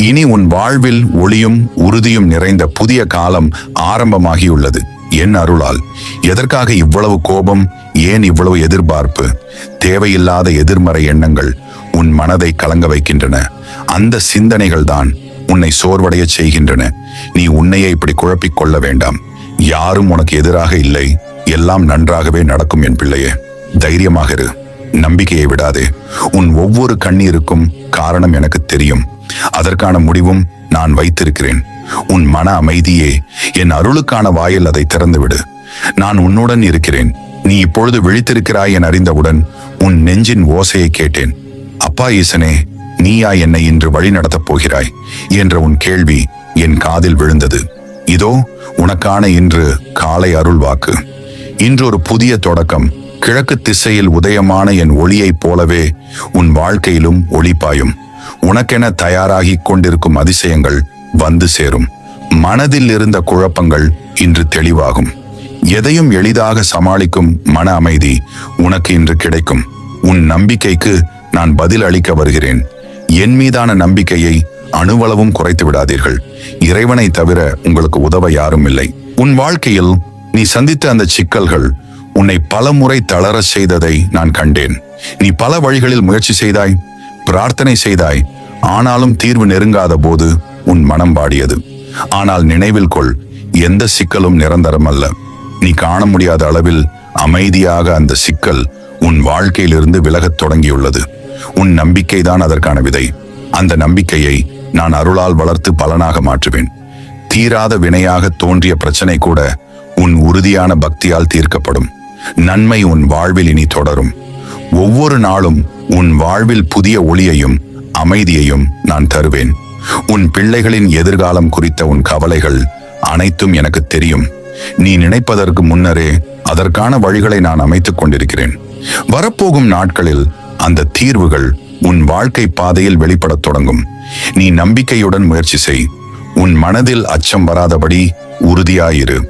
இனி உன் வாழ்வில் ஒளியும் உறுதியும் நிறைந்த புதிய காலம் ஆரம்பமாகியுள்ளது என் அருளால். எதற்காக இவ்வளவு கோபம்? ஏன் இவ்வளவு எதிர்பார்ப்பு? தேவையில்லாத எதிர்மறை எண்ணங்கள் உன் மனதை கலங்க வைக்கின்றன. அந்த சிந்தனைகள் தான் உன்னை சோர்வடைய செய்கின்றன. நீ உன்னையே இப்படி குழப்பிக் கொள்ள வேண்டாம். யாரும் உனக்கு எதிராக இல்லை. எல்லாம் நன்றாகவே நடக்கும் என் பிள்ளையே. தைரியமாக இரு. நம்பிக்கையை விடாதே. உன் ஒவ்வொரு கண்ணீருக்கும் காரணம் எனக்கு தெரியும். அதற்கான முடிவும் நான் வைத்திருக்கிறேன். உன் மன அமைதியே என் அருளுக்கான வாயில் அதை திறந்துவிடு. நான் உன்னுடன் இருக்கிறேன். நீ இப்பொழுது விழித்திருக்கிறாய் என அறிந்தவுடன் உன் நெஞ்சின் ஓசையை கேட்டேன். அப்பா ஈசனே நீயா என்னை இன்று வழி நடத்தப் போகிறாய் என்ற உன் கேள்வி என் காதில் விழுந்தது. இதோ உனக்கான இன்று காலை அருள் வாக்கு இன்று ஒரு புதிய தொடக்கம். கிழக்கு திசையில் உதயமான என் ஒளியைப் போலவே உன் வாழ்க்கையிலும் ஒளி பாயும். உனக்கென தயாராகிக் கொண்டிருக்கும் அதிசயங்கள் வந்து சேரும். மனதில் இருந்த குழப்பங்கள் இன்று தெளிவாகும். எதையும் எளிதாக சமாளிக்கும் மன அமைதி உனக்கு இன்று கிடைக்கும். உன் நம்பிக்கைக்கு நான் பதில் அளிக்க வருகிறேன். என் மீதான நம்பிக்கையை அணுவளவும் குறைத்து விடாதீர்கள். இறைவனை தவிர உங்களுக்கு உதவ யாரும் இல்லை. உன் வாழ்க்கையில் நீ சந்தித்த அந்த சிக்கல்கள் உன்னை பல முறை தளரச் செய்ததை நான் கண்டேன். நீ பல வழிகளில் முயற்சி செய்தாய் பிரார்த்தனை செய்தாய் ஆனாலும் தீர்வு நெருங்காத போது உன் மனம் வாடியது. ஆனால் நினைவில் கொள் எந்த சிக்கலும் நிரந்தரம் அல்ல நீ காண முடியாத அளவில் அமைதியாக அந்த சிக்கல் உன் வாழ்க்கையிலிருந்து விலகத் தொடங்கியுள்ளது. உன் நம்பிக்கைதான் அதற்கான விதை. அந்த நம்பிக்கையை நான் அருளால் வளர்த்து பலனாக மாற்றுவேன். தீராத வினையாக தோன்றிய பிரச்சனை கூட உன் உறுதியான பக்தியால் தீர்க்கப்படும். நன்மை உன் வாழ்வில் இனி தொடரும். ஒவ்வொரு நாளும் உன் வாழ்வில் புதிய ஒளியையும் அமைதியையும் நான் தருவேன். உன் பிள்ளைகளின் எதிர்காலம் குறித்த உன் கவலைகள் அனைத்தும் எனக்கு தெரியும். நீ நினைப்பதற்கு முன்னரே அதற்கான வழிகளை நான் அமைத்துக் கொண்டிருக்கிறேன். வரப்போகும் நாட்களில் அந்த தீர்வுகள் உன் வாழ்க்கை பாதையில் வெளிப்படத் தொடங்கும். நீ நம்பிக்கையுடன் முயற்சி செய். உன் மனதில் அச்சம் வராதபடி உறுதியாயிரு.